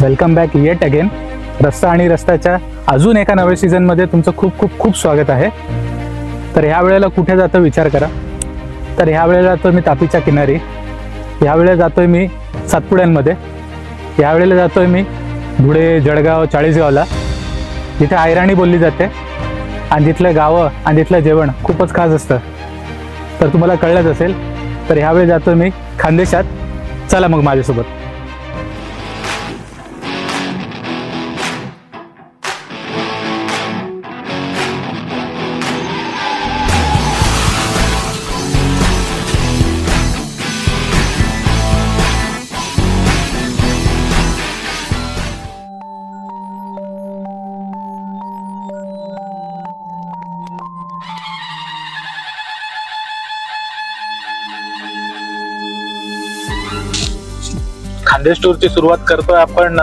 Welcome back eight again. रस्ता आणि रस्त्याच्या अजून एका नव्या सीझनमध्ये तुमचं खूप खूप खूप स्वागत आहे. तर ह्या वेळेला कुठे जातो विचार करा. तर ह्या वेळेला जातोय मी तापीच्या किनारी. ह्या वेळेला जातोय मी सातपुड्यांमध्ये. ह्या वेळेला जातोय मी धुळे जळगाव चाळीसगावला. जिथे आयराणी बोलली जाते आणि तिथलं गावं आणि तिथलं जेवण खूपच खास असतं. तर तुम्हाला कळलंच असेल. तर ह्यावेळी जातोय मी खानदेशात. चला मग माझ्यासोबत. खानदेश टूरची सुरुवात करतोय आपण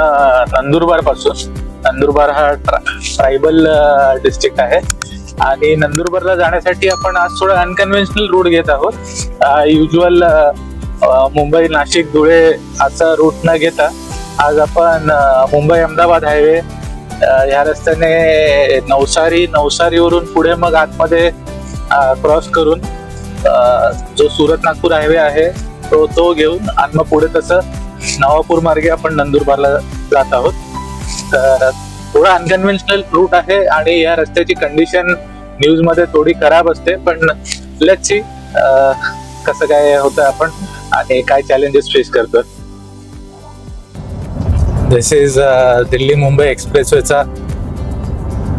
नंदुरबारपासून नंदुरबार हा ट्रायबल डिस्ट्रिक्ट आहे. आणि नंदुरबारला जाण्यासाठी आपण आज थोडा अनकन्व्हेन्शनल रूट घेत आहोत. युजल मुंबई नाशिक धुळे असा रूट न घेता आज आपण मुंबई अहमदाबाद हायवे ह्या रस्त्याने नवसारी नवसारीवरून पुढे मग आतमध्ये क्रॉस करून जो सुरत नागपूर हायवे आहे तो तो घेऊन आणि मग पुढे तसं नवापूर मार्गे आपण नंदुरबारला जात आहोत. तर थोडा अनकन्व्हेन्शनल रूट आहे आणि या रस्त्याची कंडिशन न्यूजमध्ये थोडी खराब असते पण लेट्स सी कसं काय होतं आपण आणि काय चॅलेंजेस फेस करतोय. This is Delhi Mumbai एक्सप्रेसवेचा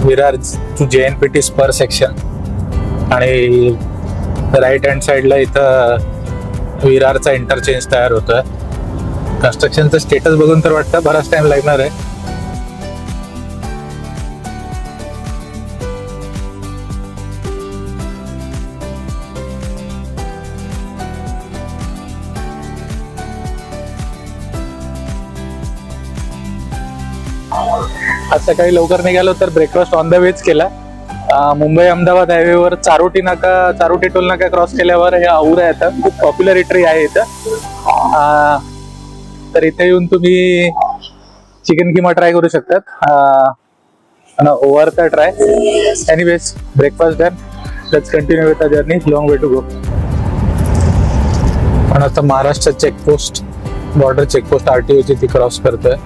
Virar to J N P T spur section आणि राईट हँड साईडला इथं विरारचा इंटरचेंज तयार होतोय. कन्स्ट्रक्शनचं स्टेटस बघून तर वाटतं बराच टाइम लागणार आहे. आज सकाळी लवकर निघालो तर ब्रेकफास्ट ऑन द वेच केला. मुंबई अहमदाबाद हायवेवर चारोटी नाका चारोटी टोल नाका क्रॉस केल्यावर हे औरा येतं खूप पॉप्युलर इटरी आहे इथं. तर इथे येऊन तुम्ही चिकन किमा ट्राय करू शकतात. Over the try anyways breakfast done let's continue with a journey long way to go पण आता महाराष्ट्र चेकपोस्ट बॉर्डर चेकपोस्ट आरटीओची ती क्रॉस करतोय.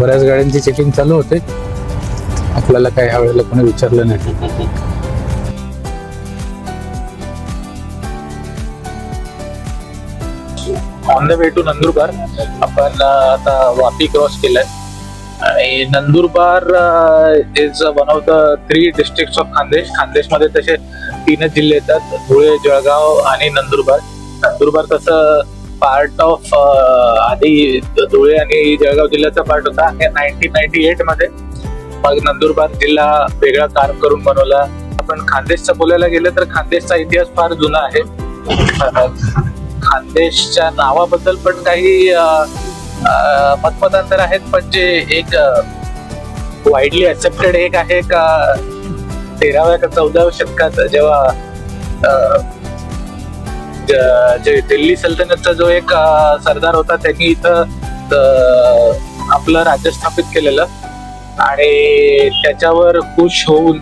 बऱ्याच गाड्यांची चेकिंग चालू होते. आपल्याला काय ह्या वेळेला कोणी विचारलं नाही. On the way to Nandurbar. आपण आता वापी क्रॉस केलाय. आणि Nandurbar is one of the three district of Khandesh. खानदेशमध्ये तसे तीनच जिल्हे येतात. धुळे जळगाव आणि नंदुरबार. नंदुरबार तसं पार्ट ऑफ आधी धुळे आणि जळगाव जिल्ह्याचा पार्ट होता. नाईन्टीन नाईन्टी एटमध्ये. मग नंदुरबार जिल्हा वेगळा काम करून बनवला. आपण खानदेशचं बोलायला गेलं तर खानदेशचा इतिहास फार जुना आहे. खानदेशच्या नावाबद्दल पण काही मतमतांतर आहेत पण जे एक वाईडली ऍक्सेप्टेड एक आहे का तेराव्या का चौदाव्या शतकात जेव्हा जे दिल्ली सल्तनतचा जो एक सरदार होता त्यांनी इथं आपलं राज्य स्थापित केलेलं. आणि त्याच्यावर खुश होऊन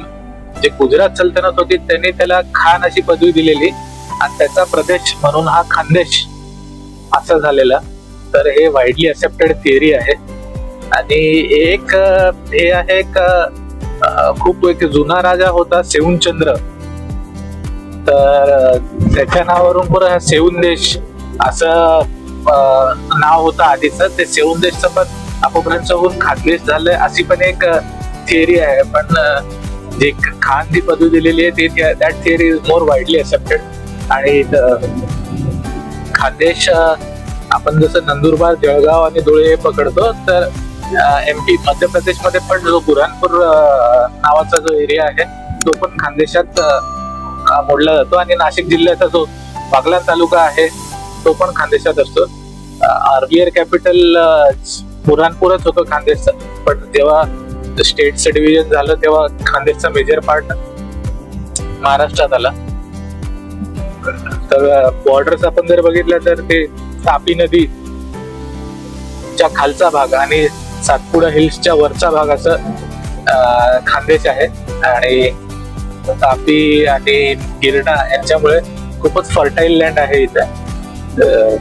जे गुजरात सल्तनत होती त्यांनी त्याला खान अशी पदवी दिलेली. आणि त्याचा प्रदेश म्हणून हा खानदेश असा झालेला. तर हे वाईडली अक्सेप्टेड थिअरी आहे. आणि एक हे आहे का खूप एक जुना राजा होता सेऊनचंद्र. तर त्याच्या नावावरून पुरा हा सेऊन देश असं नाव होतं आधीच. ते सेऊन देशचं पण अपभ्रंश होऊन खानदेश झालंय अशी पण एक थिअरी आहे. पण जे खान जी पदवी दिलेली आहे ती that theory is more widely accepted आणि खानदेश आपण जसं नंदुरबार जळगाव आणि धुळे पकडतो तर एम पी मध्य प्रदेशमध्ये पण जो बुरहानपूर नावाचा जो एरिया आहे तो पण खानदेशात मोडला जातो. आणि नाशिक जिल्ह्याचा जो बागला तालुका आहे तो पण खानदेशात असतो. अर्लियर कॅपिटल बुरहानपूरच होतं खानदेशचं. पण जेव्हा स्टेटचं डिव्हिजन झालं तेव्हा खानदेशचा मेजर पार्ट महाराष्ट्रात आला. तर बॉर्डर्स आपण जर बघितलं तर ते तापी नदी च्या खालचा भाग आणि सातपुडा हिल्सच्या वरचा भाग असं अं, खानदेश आहे. आणि तापी आणि गिरणा यांच्यामुळे खूपच फर्टाईल लँड आहे इथं.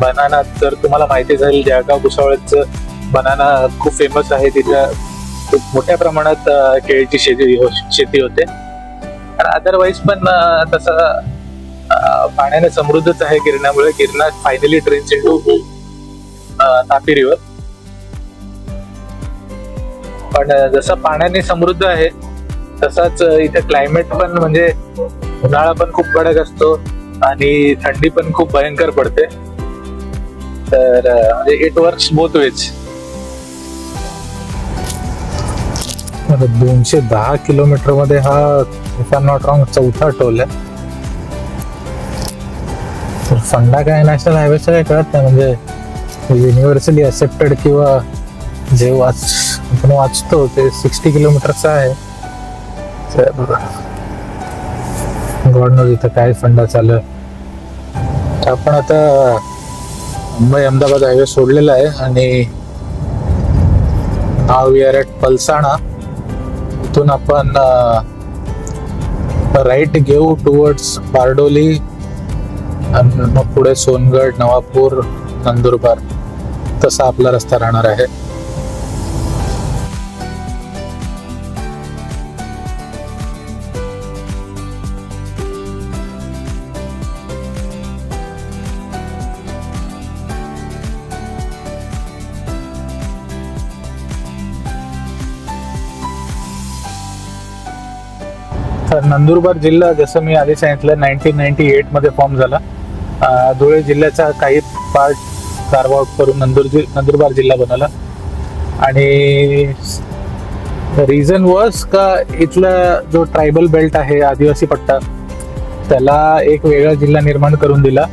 बनाना तर तुम्हाला माहिती झाली जळगाव भुसावळचं बनाना खूप फेमस आहे. तिथं खूप मोठ्या प्रमाणात केळीची शेती हो- शेती होते. आणि अदरवाईज पण तसं पाण्याने समृद्धच आहे गिरणामुळे Girna finally drains into Tapi river पण जसं पाण्याने समृद्ध आहे तसाच इथे क्लायमेट पण म्हणजे उन्हाळा पण खूप कडक असतो आणि थंडी पण खूप भयंकर पडते. तर इट वर्क्स बोथ वेज दोनशे दहा किलोमीटरमध्ये हा इफ आय नॉट रॉंग चौथा टोल आहे. तर फंडा काय नॅशनल हायवेचा काय कळत नाही म्हणजे युनिव्हर्सली असेप्टेड किंवा जे वाच आपण वाचतो ते सिक्स्टी किलोमीटरचा आहे. तर गॉड नो इथं काय फंडा चालू आहे. तर आपण आता मुंबई अहमदाबाद हायवे सोडलेला आहे आणि नाव वी आर एट पलसाणा. इथून आपण राईट घेऊ टुवर्ड्स बारडोली आणि मग पुढे सोनगड नवापूर नंदुरबार. तसा आपला रस्ता राहणार आहे. तर नंदुरबार जिल्हा जसं मी आधी सांगितलं नाईन्टीन नाईन्टी एटमध्ये फॉर्म झाला. धुळे जिल्ह्याचा काही पार्ट कार्व आउट करून नंदुर जि नंदुरबार जिल्हा बनवला. आणि रिझन वॉज का इथला जो ट्रायबल बेल्ट आहे आदिवासी पट्टा त्याला एक वेगळा जिल्हा निर्माण करून दिला.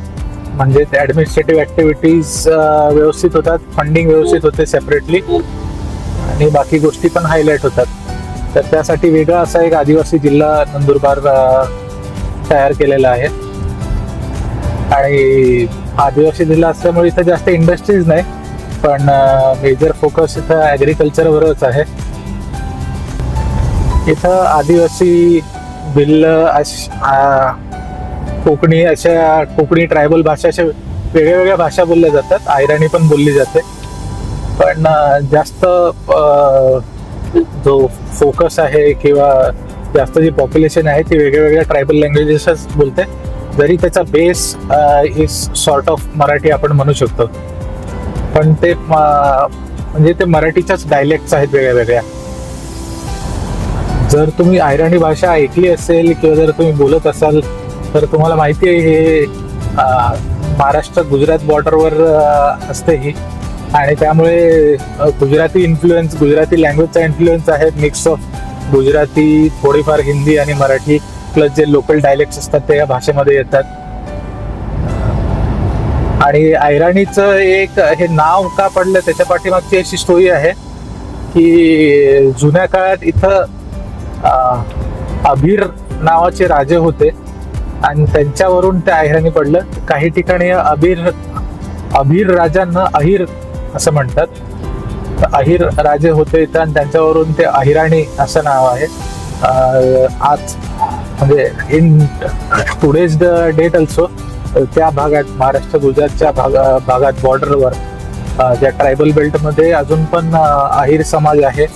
म्हणजे ॲडमिनिस्ट्रेटिव्ह ॲक्टिव्हिटीज व्यवस्थित होतात फंडिंग व्यवस्थित होते सेपरेटली आणि बाकी गोष्टी पण हायलाईट होतात. तर त्यासाठी वेगळा असा एक आदिवासी जिल्हा नंदुरबार तयार केलेला आहे. आणि आदिवासी जिल्हा असल्यामुळे इथं जास्त इंडस्ट्रीज नाही पण मेजर फोकस इथं ॲग्रिकल्चरवरच आहे. इथं आदिवासी भिल्ल अश- कोकणी अशा कोकणी ट्रायबल भाषा अशा वेगळ्या वेगळ्या भाषा बोलल्या जातात. आयराणी पण बोलली जाते. पण जास्त जो फोकस आहे किंवा जास्त जी पॉप्युलेशन आहे ती वेगळ्या वेगळ्या ट्रायबल लँग्वेजेसच बोलते. जरी त्याचा base is sort of Marathi आपण म्हणू शकतो. पण ते म्हणजे ते मराठीच्याच डायलेक्ट्स आहेत वेगळ्या वेगळ्या जर तुम्ही आयराणी भाषा ऐकली असेल किंवा जर तुम्ही बोलत असाल तर तुम्हाला माहिती आहे हे महाराष्ट्र गुजरात बॉर्डरवर असते ही. आणि त्यामुळे गुजराती इन्फ्लुएन्स गुजराती लँग्वेजचा इन्फ्लुएन्स आहे. मिक्स ऑफ गुजराती थोडीफार हिंदी आणि मराठी प्लस जे लोकल डायलेक्ट्स असतात ते या भाषेमध्ये येतात. आणि ऐराणीचं एक हे नाव का पडलं त्याच्या पाठीमागची अशी स्टोरी आहे की जुन्या काळात इथं अभिर नावाचे राजे होते. आणि त्यांच्यावरून ते ऐराणी पडलं. काही ठिकाणी अबीर अभिर राजांना अहिर असं म्हणतात. तर अहिर राजे होते इथं आणि त्यांच्यावरून ते अहिराणी असं नाव आहे. आज म्हणजे in today's the date also त्या भागात महाराष्ट्र गुजरातच्या भागा भागात बॉर्डरवर ज्या ट्रायबल बेल्टमध्ये अजून पण अहिर समाज आहे.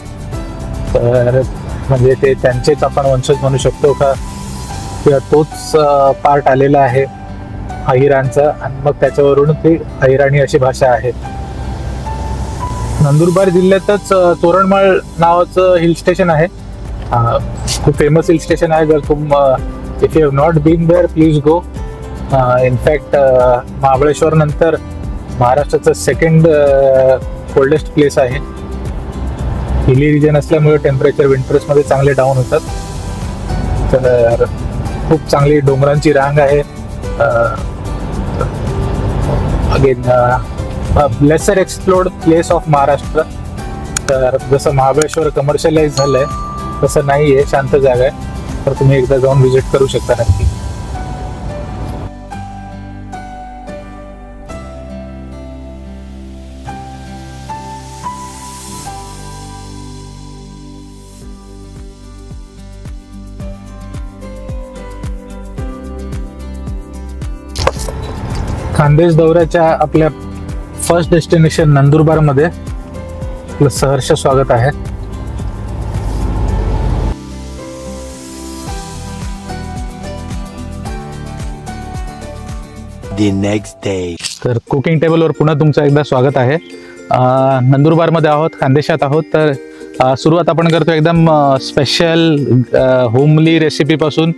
तर म्हणजे ते त्यांचेच आपण वंशज म्हणू शकतो का? किंवा तोच पार्ट आलेला आहे अहिरांचा. आणि मग त्याच्यावरून ती अहिराणी अशी भाषा आहे. नंदुरबार जिल्ह्यातच तोरणमाळ नावाचं हिल स्टेशन आहे. खूप फेमस हिल स्टेशन आहे. जर तुम if you have not been there please go in fact Mahabaleshwar नंतर महाराष्ट्राचं सेकंड कोल्डेस्ट प्लेस आहे. हिली रिजन असल्यामुळे टेम्परेचर विंटर्समध्ये चांगले डाऊन होतात. तर खूप चांगली डोंगरांची रांग आहे. Again lesser explored place of Maharashtra तर जसं महाबळेश्वर कमर्शियलाइज झालंय तसं नाही आहे शांत जागा आहे. तर तुम्ही एकदा जाऊन व्हिजिट करू शकता नक्की. खानदेश दौऱ्याच्या आपल्या फर्स्ट डेस्टिनेशन नंदुरबारमध्ये आपलं सहर्ष स्वागत आहे. Next day. तर कुकिंग टेबलवर पुन्हा तुमचं एकदा स्वागत आहे. नंदुरबारमध्ये आहोत खानदेशात आहोत. तर सुरुवात आपण करतो एकदम स्पेशल होमली रेसिपीपासून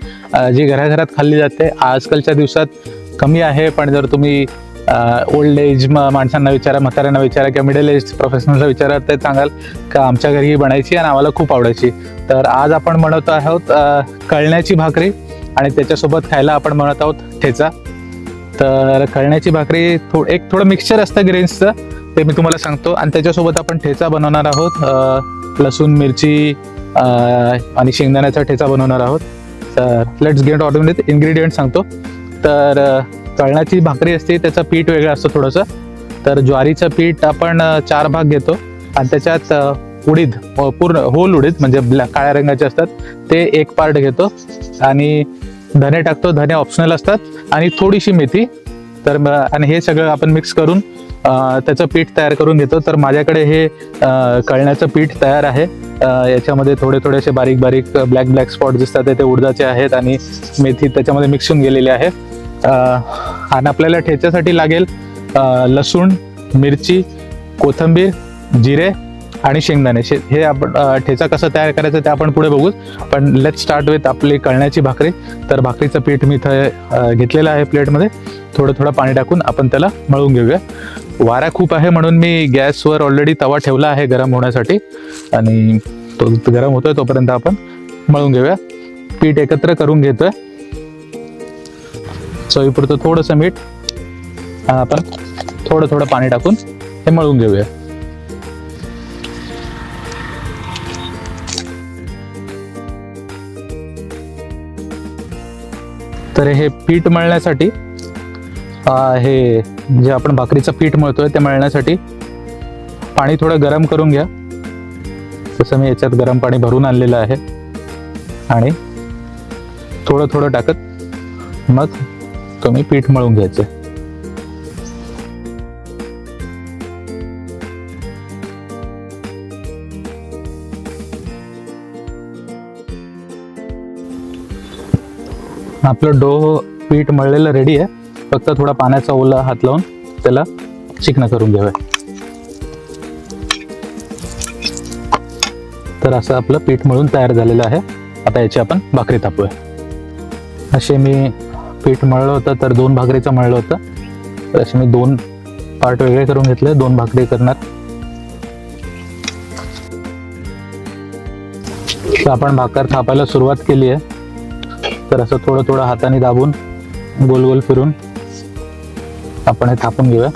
जी घराघरात खाल्ली जाते. आजकालच्या दिवसात कमी आहे पण जर तुम्ही ओल्ड एज माणसांना विचारा म्हाताऱ्यांना विचारा किंवा मिडल एज प्रोफेशनलला विचारा ते सांगाल का आमच्या घरी ही बनायची आणि आम्हाला खूप आवडायची. तर आज आपण म्हणत आहोत कळण्याची भाकरी आणि त्याच्यासोबत खायला आपण म्हणत आहोत ठेचा. तर कळण्याची भाकरी थो एक थोडं मिक्सचर असतं ग्रेन्सचं ते मी तुम्हाला सांगतो. आणि त्याच्यासोबत आपण ठेचा बनवणार आहोत लसूण मिरची आणि शेंगदाण्याचा ठेचा बनवणार आहोत. तर let's get order with ingredient सांगतो. तर तळण्याची भाकरी असते त्याचं पीठ वेगळं असतं थोडंसं. तर ज्वारीचं पीठ आपण चार भाग घेतो. आणि त्याच्यात उडीद पूर्ण होल उडीद म्हणजे काळ्या रंगाचे असतात. ते एक पार्ट घेतो. आणि धने टाकतो धने ऑप्शनल असतात. आणि थोडीशी मेथी. तर आणि हे सगळं आपण मिक्स करून त्याचं पीठ तयार करून घेतो. तर माझ्याकडे हे कळण्याचं पीठ तयार आहे. याच्यामध्ये थोडे थोडेसे बारीक बारीक ब्लॅक ब्लॅक स्पॉट दिसतात. ते- उडदाचे आहेत आणि मेथी त्याच्यामध्ये मिक्स होऊन गेलेली आहे. आणि आपल्याला ठेच्यासाठी लागेल लसूण मिरची कोथंबीर जिरे आणि शेंगदाणे. शे हे आपण ठेचा कसं तयार करायचं ते आपण पुढे बघू पण लेट स्टार्ट विथ आपली कळण्याची भाकरी. तर भाकरीचं पीठ मी इथं घेतलेलं आहे प्लेटमध्ये. थोडं थोडं पाणी टाकून आपण त्याला मळून घेऊया. वारा खूप आहे म्हणून मी गॅसवर ऑलरेडी तवा ठेवला आहे गरम होण्यासाठी. आणि तो गरम होतोय तोपर्यंत आपण मळून घेऊया. पीठ एकत्र करून घेतोय. चवीपुरतं थोडंसं मीठ आपण थोडं थोडं पाणी टाकून हे मळून घेऊया. तर हे पीठ मळण्यासाठी हे जे आपण भाकरीचं पीठ मळतोय ते मळण्यासाठी पाणी थोडं गरम करून घ्या. तसं मी याच्यात गरम पाणी भरून आणलेलं आहे. आणि थोडं थोडं टाकत मग कमी पीठ मळून घ्यायचं. आपलं डो पीठ मळलेलं रेडी आहे. फक्त थोडा पाण्याचा ओला हात लावून त्याला चिकन करून घ्यावं तर असं आपलं पीठ मळून तयार झालेलं आहे. आता याची आपण भाकरी तापूया असे मी पीठ मळलं होतं तर दोन भाकरीचं मळलं होतं. तर असे मी दोन पार्ट वेगळे करून घेतले दोन भाकरी करणार. तर आपण भाकर थापायला सुरुवात केली आहे. तर असं थोडं थोडं हाताने दाबून गोल गोल फिरून आपण हे थापून घेऊया.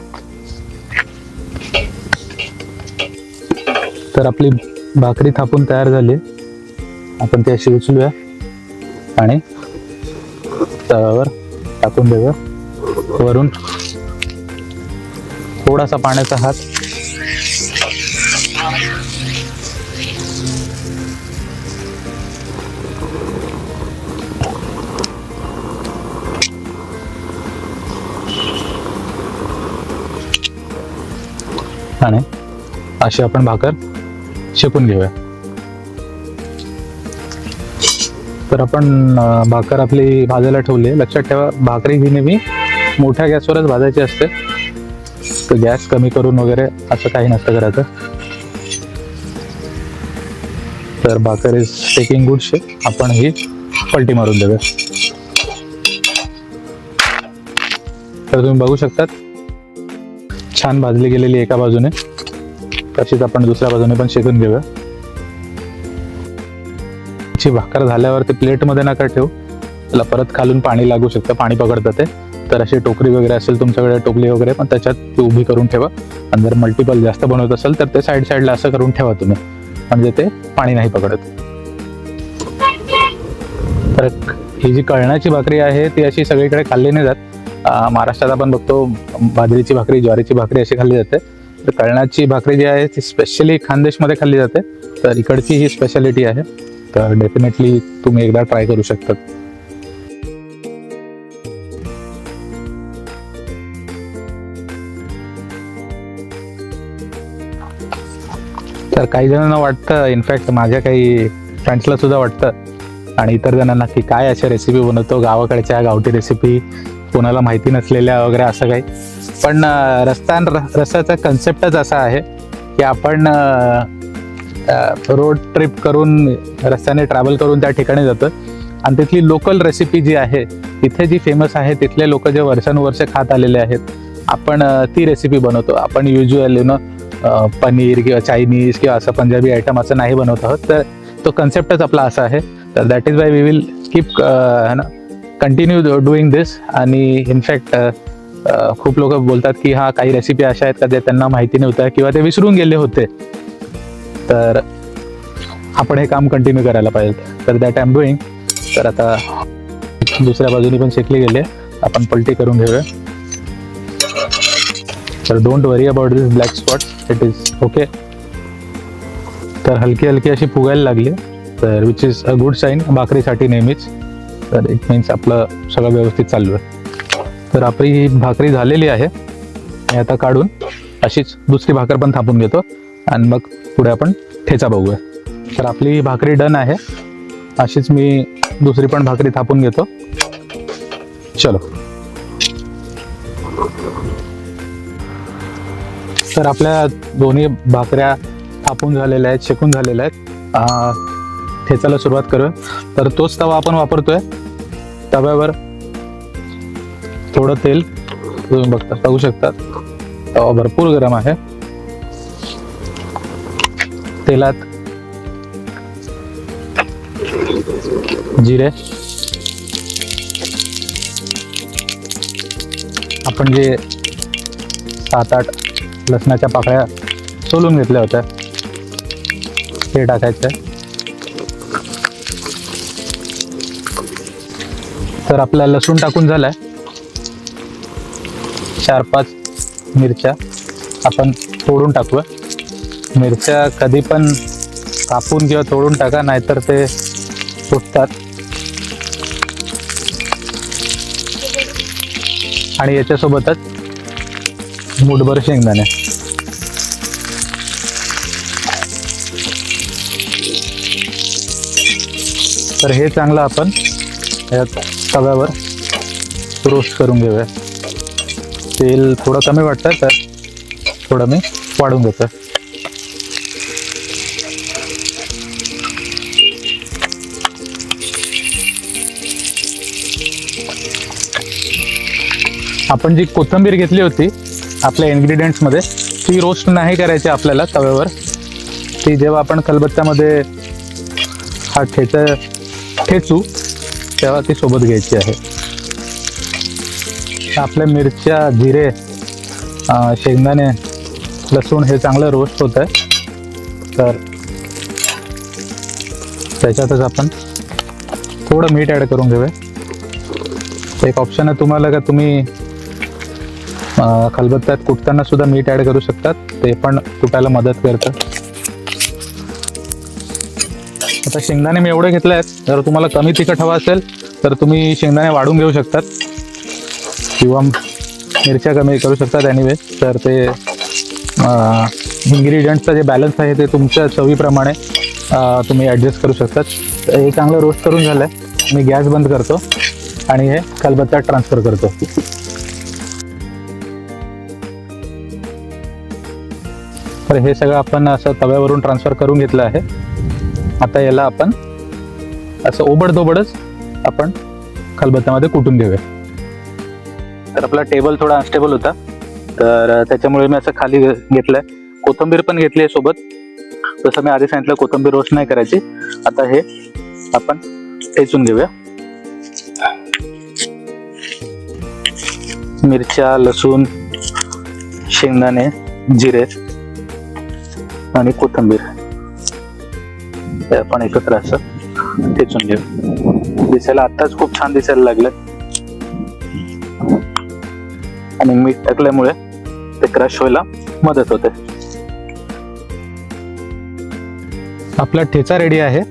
तर आपली भाकरी थापून तयार झाली. आपण ती अशी उचलूया आणि तव्यावर टाकून देऊया वरून थोडासा पाण्याचा हात. आणि अशी आपण भाकर शेकून घेऊया. तर आपण भाकर आपली भाजायला ठेवली लक्षात ठेवा भाकरी ही नेहमी मोठ्या गॅसवरच भाजायची असते. तर गॅस कमी करून वगैरे असं काही नसतं करायचं. तर भाकर इज टेकिंग गुड शेप आपण ही पलटी मारून देऊया. तर तुम्ही बघू शकतात छान भाजली गेलेली एका बाजूने. तशीच आपण दुसऱ्या बाजूने पण शेकून घेऊया. त्याची भाकर झाल्यावर ते प्लेटमध्ये नका ठेवू. त्याला परत खालून पाणी लागू शकतं पाणी पकडतं ते. तर अशी टोकरी वगैरे असेल तुमच्याकडे टोपली वगैरे पण त्याच्यात ती उभी करून ठेवा. आणि जर मल्टिपल जास्त बनवत असेल तर ते साईड साईडला असं करून ठेवा तुम्ही. म्हणजे ते पाणी नाही पकडत. तर ही जी कळणाची भाकरी आहे ती अशी सगळीकडे खाल्ली नाही जात. महाराष्ट्रात आपण बघतो बाजरीची भाकरी ज्वारीची भाकरी अशी खाल्ली जाते. तर कळणाची भाकरी जी आहे ती स्पेशली खानदेशमध्ये खाल्ली जाते. तर इकडची ही स्पेशालिटी आहे. तर डेफिनेटली तुम्ही एकदा ट्राय करू शकतात तर काही जणांना वाटतं इनफॅक्ट माझ्या काही फ्रेंड्सला सुद्धा वाटतं. आणि इतर जणांना की काय अशा रेसिपी बनवतो गावाकडच्या गावठी रेसिपी कोणाला माहिती नसलेल्या वगैरे असं काही. पण रस्ता रस्त्याचा कन्सेप्टच असा आहे की आपण रोड ट्रिप करून रस्त्याने ट्रॅव्हल करून त्या ठिकाणी जातो आणि तिथली लोकल रेसिपी जी आहे तिथे जी फेमस आहे तिथले लोक जे वर्षानुवर्ष खात आलेले आहेत आपण ती रेसिपी बनवतो. आपण युज्युअल यु नो पनीर किंवा चायनीज किंवा असं पंजाबी आयटम असं नाही बनवत आहोत. तर तो कन्सेप्टच आपला असा आहे. तर that is why we will keep continue doing this आणि इनफॅक्ट खूप लोक बोलतात की हा काही रेसिपी अशा आहेत का जे त्यांना माहिती नव्हत्या किंवा ते विसरून गेले होते. तर आपण हे काम कंटिन्यू करायला पाहिजे. तर दॅट आय एम डुईंग तर आता दुसऱ्या बाजूनी पण शेकली गेले. आपण पलटी करून घेऊया. तर don't worry about this black spot it is okay तर हलकी हलकी अशी फुगायला लागली. तर which is a good sign भाकरीसाठी नेहमीच. तर इट मीन्स आपलं सगळं व्यवस्थित चालू आहे. तर आपली ही भाकरी झालेली आहे. आणि आता काढून अशीच दुसरी भाकर पण थापून घेतो. आणि मग पुढे आपण ठेचा बघूया. तर आपली भाकरी डन आहे. अशीच मी दुसरी पण भाकरी थापून घेतो. चलो. तर आपल्या दोन्ही भाकऱ्या थापून झालेल्या आहेत शेकून झालेल्या आहेत. ठेचायला सुरुवात करूया. तर तोच तवा आपण वापरतोय. तव्यावर थोडं तेल तुम्ही बघता बघू शकता. तवा भरपूर गरम आहे. तेलात. जिरे. आपण जे सात आठ लसणाच्या पाकळ्या सोलून घेतल्या होत्या ते टाकायचं. तर आपला लसूण टाकून झालाय. चार पाच मिरच्या आपण तोडून टाकूया. मिरच्या कधी पण कापून किंवा तोडून टाका नाहीतर ते फुटतात. आणि याच्यासोबतच मुठभर शेंगदाणे. तर हे चांगलं आपण या तव्यावर रोस्ट करून घेऊया. तेल थोडं कमी वाटतं तर थोडं मी वाढून घेतो आपण जी कोथिंबीर घेतली होती आपल्या इन्ग्रेडियंट्समध्ये ती रोस्ट नाही करायची आपल्याला तव्यावर. ती जेव्हा आपण खलबत्त्यामध्ये हा ठेचा ठेचू तेव्हा ती सोबत घ्यायची आहे. आपल्या मिरच्या जिरे शेंगदाणे लसूण हे चांगलं रोस्ट होत आहे तर त्याच्यातच आपण थोडं मीठ ॲड करून घेऊया. एक ऑप्शन आहे तुम्हाला का तुम्ही खलबत्त्यात कुटताना सुद्धा मीठ ॲड करू शकतात. ते पण कुटायला मदत करतं. आता शेंगदाणे मी एवढे घेतले आहेत. जर तुम्हाला कमी तिखट हवा असेल तर तुम्ही शेंगदाणे वाढून घेऊ शकतात. किंवा मिरच्या कमी करू शकतात एनिवे तर ते इन्ग्रेडियंटचं जे बॅलन्स आहे ते तुमच्या चवीप्रमाणे तुम्ही ॲडजस्ट करू शकतात. हे चांगलं रोस्ट करून झालं आहे मी गॅस बंद करतो. आणि हे खलबत्त्यात ट्रान्सफर करतो. तर हे सगळं आपण असं तव्यावरून ट्रान्सफर करून घेतलं आहे. आता याला आपण असं ओबडधोबडच आपण खलबत्त्यामध्ये कुटून घेऊया तर आपला टेबल थोडा अनस्टेबल होता. तर त्याच्यामुळे मी असं खाली घेतलंय. कोथंबीर पण घेतली आहे सोबत. जसं मी आधी सांगितलं कोथंबीर रोस्ट नाही करायची. आता हे आपण ठेचून घेऊया. मिरच्या लसूण शेंगदाणे जिरे. आणि कोथंबीर. हे आपण एकत्र असं ठेचून घेऊ. दिसायला आताच खूप छान दिसायला लागलं. आणि मीठ टाकल्यामुळे ते क्रश व्हायला मदत होते. आपला ठेचा रेडी आहे.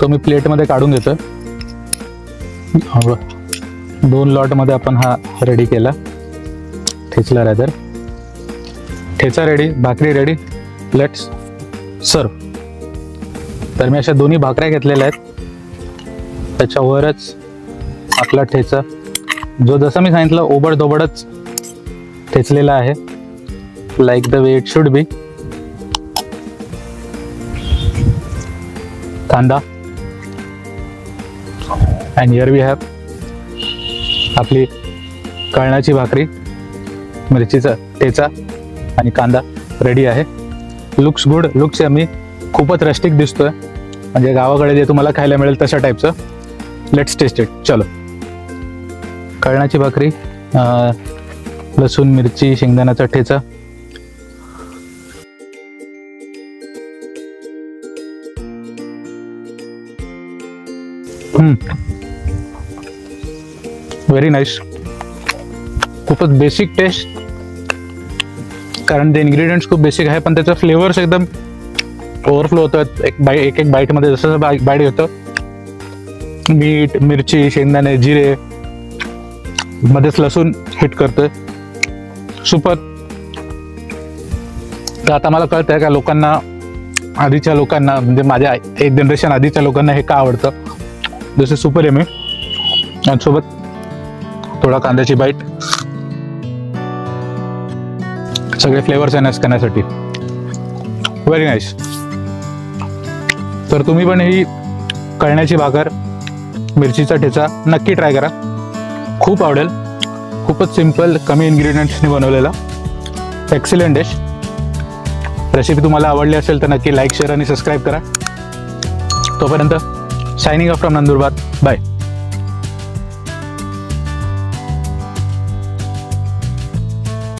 तो मी प्लेटमध्ये काढून घेतो दोन लॉटमध्ये आपण हा रेडी केला. ठेचला रादर ठेचा रेडी भाकरी रेडी लेट्स सर्व तर मी अशा दोन्ही भाकऱ्या घेतलेल्या आहेत. त्याच्यावरच आपला ठेचा. जो जसं मी सांगितलं ओबड दोबडच ठेचलेला आहे. Like the way it should be कांदा. अँड हिअर वी हॅव आपली कळणाची भाकरी मिरचीचा ठेचा आणि कांदा रेडी आहे. लुक्स गुड लुक्स आम्ही खूपच रस्टिक दिसतोय. म्हणजे गावाकडे जे तुम्हाला खायला मिळेल तशा टाईपचं लेट्स टेस्ट इट चलो. कळणाची भाकरी लसूण मिरची शेंगदाण्याचा ठेचा. व्हेरी नाईस खूपच बेसिक टेस्ट कारण ते इन्ग्रेडियंट्स खूप बेसिक आहे पण त्याचा फ्लेवर्स एकदम ओव्हरफ्लो होतात. एक बाई एक एक बाईटमध्ये जसं जसं बाईट घेतं मीठ मिरची शेंगदाणे जिरे मध्येच लसूण हिट करतोय. सुपर तर आता मला कळतं आहे का लोकांना आधीच्या लोकांना म्हणजे माझ्या एक जनरेशन आधीच्या लोकांना हे का आवडतं? जसे सुपर आहे मी. आणि सोबत थोडा कांद्याची बाईट सगळे फ्लेवर्स एनहान्स करण्यासाठी. व्हेरी नाईस तर तुम्ही पण ही कळण्याची भाकर मिरचीचा ठेचा नक्की ट्राय करा. खूप आवडेल. खूपच सिंपल कमी इन्ग्रेडियंट्सनी बनवलेला. एक्सिलेंट डिश रेसिपी तुम्हाला आवडली असेल तर नक्की लाईक शेअर आणि सबस्क्राईब करा. तोपर्यंत signing up from Nandurbar. Bye